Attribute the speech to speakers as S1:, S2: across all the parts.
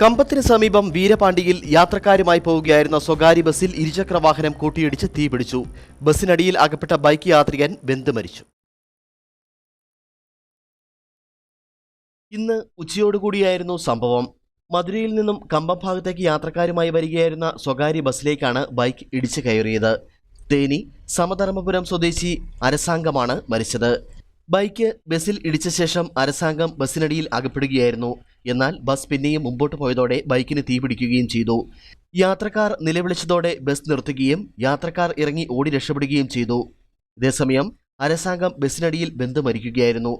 S1: കമ്പത്തിന് സമീപം വീരപാണ്ടിയിൽ യാത്രക്കാരുമായി പോവുകയായിരുന്ന സ്വകാര്യ ബസ്സിൽ ഇരുചക്ര വാഹനം കൂട്ടിയിടിച്ച് തീപിടിച്ചു ബസ്സിനടിയിൽ അകപ്പെട്ട ബൈക്ക് യാത്രികൻ ബന്ധു മരിച്ചു. ഇന്ന് ഉച്ചയോടുകൂടിയായിരുന്നു സംഭവം. മധുരയിൽ നിന്നും കമ്പം ഭാഗത്തേക്ക് യാത്രക്കാരുമായി വരികയായിരുന്ന സ്വകാര്യ ബസ്സിലേക്കാണ് ബൈക്ക് ഇടിച്ചു കയറിയത്. തേനി സമധർമ്മപുരം സ്വദേശി അരസാംഗമാണ് മരിച്ചത്. ബൈക്ക് ബസ്സിൽ ഇടിച്ച ശേഷം അരസാംഗം ബസ്സിനടിയിൽ അകപ്പെടുകയായിരുന്നു. എന്നാൽ ബസ് പിന്നെയും മുമ്പോട്ട് പോയതോടെ ബൈക്കിന് തീപിടിക്കുകയും ചെയ്തു. യാത്രക്കാർ നിലവിളിച്ചതോടെ ബസ് നിർത്തുകയും യാത്രക്കാർ ഇറങ്ങി ഓടി രക്ഷപ്പെടുകയും ചെയ്തു. ഇതേസമയം അരസാംഗം ബസ്സിനടിയിൽ ബന്ധു മരിക്കുകയായിരുന്നു.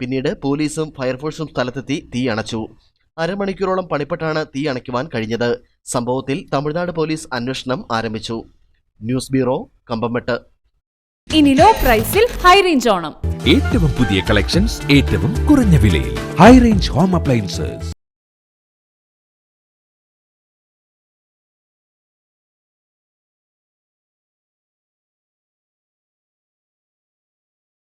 S1: പിന്നീട് പോലീസും ഫയർഫോഴ്സും സ്ഥലത്തെത്തി തീ അണച്ചു. അരമണിക്കൂറോളം പണിപ്പെട്ടാണ് തീ അണയ്ക്കുവാൻ കഴിഞ്ഞത്. സംഭവത്തിൽ തമിഴ്നാട് പോലീസ് അന്വേഷണം ആരംഭിച്ചു. ന്യൂസ് ബ്യൂറോ കമ്പംമെട്ട്
S2: ഇനി ലോ പ്രൈസിൽ ഹൈ റേഞ്ച് ഓണം.
S3: ഏറ്റവും പുതിയ കളക്ഷൻസ് ഏറ്റവും കുറഞ്ഞ വിലയിൽ. High range home appliances